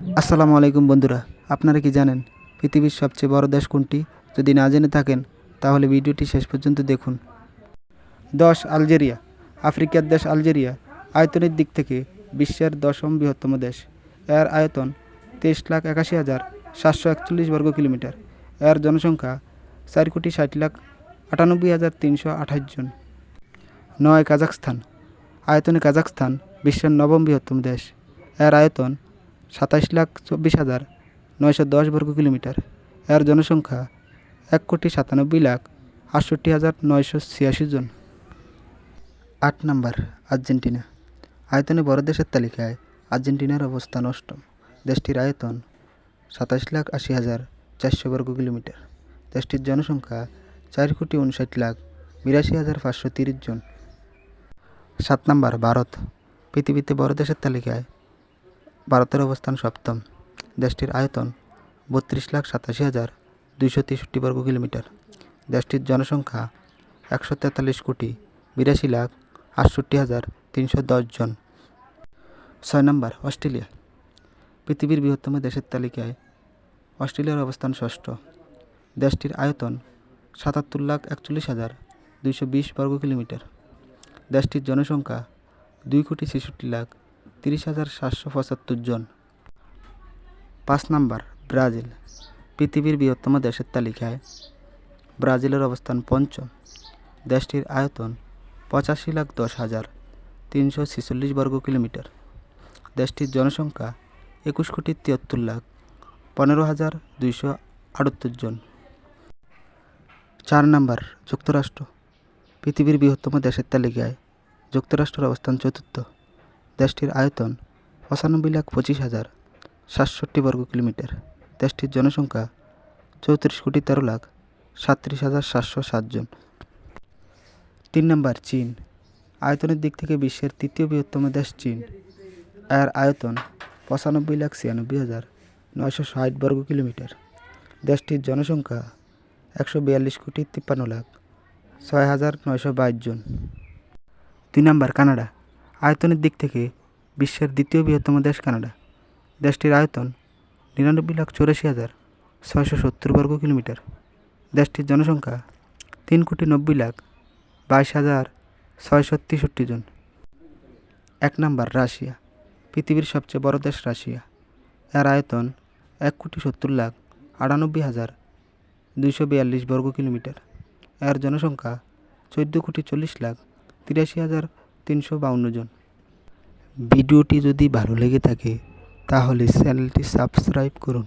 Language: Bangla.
আসসালামু আলাইকুম বন্ধুরা, আপনারা কি জানেন পৃথিবীর সবচেয়ে বড় দেশ কোনটি? যদি না জেনে থাকেন, তাহলে ভিডিওটি শেষ পর্যন্ত দেখুন। দশ, আলজেরিয়া। আফ্রিকার দেশ আলজেরিয়া, আয়তনের দিক থেকে বিশ্বের দশম বৃহত্তম দেশ। এর আয়তন তেইশ লাখ একাশি হাজার সাতশো একচল্লিশ বর্গ কিলোমিটার। এর জনসংখ্যা চার কোটি ষাট লাখ আটানব্বই হাজার তিনশো আঠাশ জন। নয়, কাজাখস্তান। আয়তনে কাজাখস্তান বিশ্বের নবম বৃহত্তম দেশ। এর আয়তন সাতাশ লাখ চব্বিশ হাজার নয়শো দশ বর্গ কিলোমিটার এর জনসংখ্যা এক কোটি সাতানব্বই লাখ আটষট্টি হাজার নয়শো ছিয়াশি জন। আট নম্বর, আর্জেন্টিনা। আয়তনে বড় দেশের তালিকায় আর্জেন্টিনার অবস্থান অষ্টম দেশটির আয়তন সাতাশ লাখ আশি হাজার চারশো বর্গ কিলোমিটার দেশটির জনসংখ্যা চার কোটি উনষাট লাখ বিরাশি হাজার পাঁচশো তিরিশ জন। সাত নম্বর, ভারত। পৃথিবীতে বড় দেশের তালিকায় ভারতের অবস্থান সপ্তম। দেশটির আয়তন বত্রিশ লাখ সাতাশি হাজার দুইশো তেষট্টি বর্গ কিলোমিটার। দেশটির জনসংখ্যা একশো তেতাল্লিশ কোটি, বিরাশি লাখ আটষট্টি হাজার তিনশো দশ জন। ছয় নম্বর, অস্ট্রেলিয়া। পৃথিবীর বৃহত্তম দেশের তালিকায় অস্ট্রেলিয়ার অবস্থান ষষ্ঠ। দেশটির আয়তন সাতাত্তর লাখ একচল্লিশ হাজার দুইশো বিশ বর্গ কিলোমিটার। দেশটির জনসংখ্যা দুই কোটি ছেষট্টি লাখ তিরিশ হাজার সাতশো পঁচাত্তর জন। পাঁচ নাম্বার, ব্রাজিল। পৃথিবীর বৃহত্তম দেশের তালিকায় ব্রাজিলের অবস্থান পঞ্চম। দেশটির আয়তন পঁচাশি লাখ দশ হাজার তিনশো ছেচল্লিশ বর্গ কিলোমিটার দেশটির জনসংখ্যা একুশ কোটি তিয়াত্তর লাখ পনেরো হাজার দুইশো আটাত্তর জন। চার নাম্বার, যুক্তরাষ্ট্র। পৃথিবীর বৃহত্তম দেশের তালিকায় যুক্তরাষ্ট্রের অবস্থান চতুর্থ। দেশটির আয়তন পঁচানব্বই লাখ পঁচিশ হাজার সাতষট্টি বর্গ কিলোমিটার। দেশটির জনসংখ্যা চৌত্রিশ কোটি তেরো লাখ সাতত্রিশ হাজার সাতশো সাতজন তিন নম্বর, চীন। আয়তনের দিক থেকে বিশ্বের তৃতীয় বৃহত্তম দেশ চীন। এর আয়তন পঁচানব্বই লাখ ছিয়ানব্বই হাজার নয়শো ষাট বর্গ কিলোমিটার। দেশটির জনসংখ্যা একশো বিয়াল্লিশ কোটি তিপ্পান্ন লাখ ছয় হাজার নয়শো বাইশ জন। দুই নম্বর, কানাডা। আয়তনের দিক থেকে বিশ্বের দ্বিতীয় বৃহত্তম দেশ কানাডা। দেশটির আয়তন নিরানব্বই লাখ চৌরাশি হাজার ছয়শো সত্তর বর্গ কিলোমিটার। দেশটির জনসংখ্যা তিন কোটি নব্বই লাখ বাইশ হাজার ছয়শো তেষট্টি জন। এক নম্বর রাশিয়া, পৃথিবীর সবচেয়ে বড় দেশ রাশিয়া। এর আয়তন এক কোটি সত্তর লাখ আটানব্বই হাজার দুইশো বিয়াল্লিশ বর্গ কিলোমিটার। এর জনসংখ্যা চোদ্দ কোটি চল্লিশ লাখ তিরাশি হাজার তিনশো বাউন্ন জন। ভিডিওটি যদি ভালো লেগে থাকে তাহলে চ্যানেলটি সাবস্ক্রাইব করুন।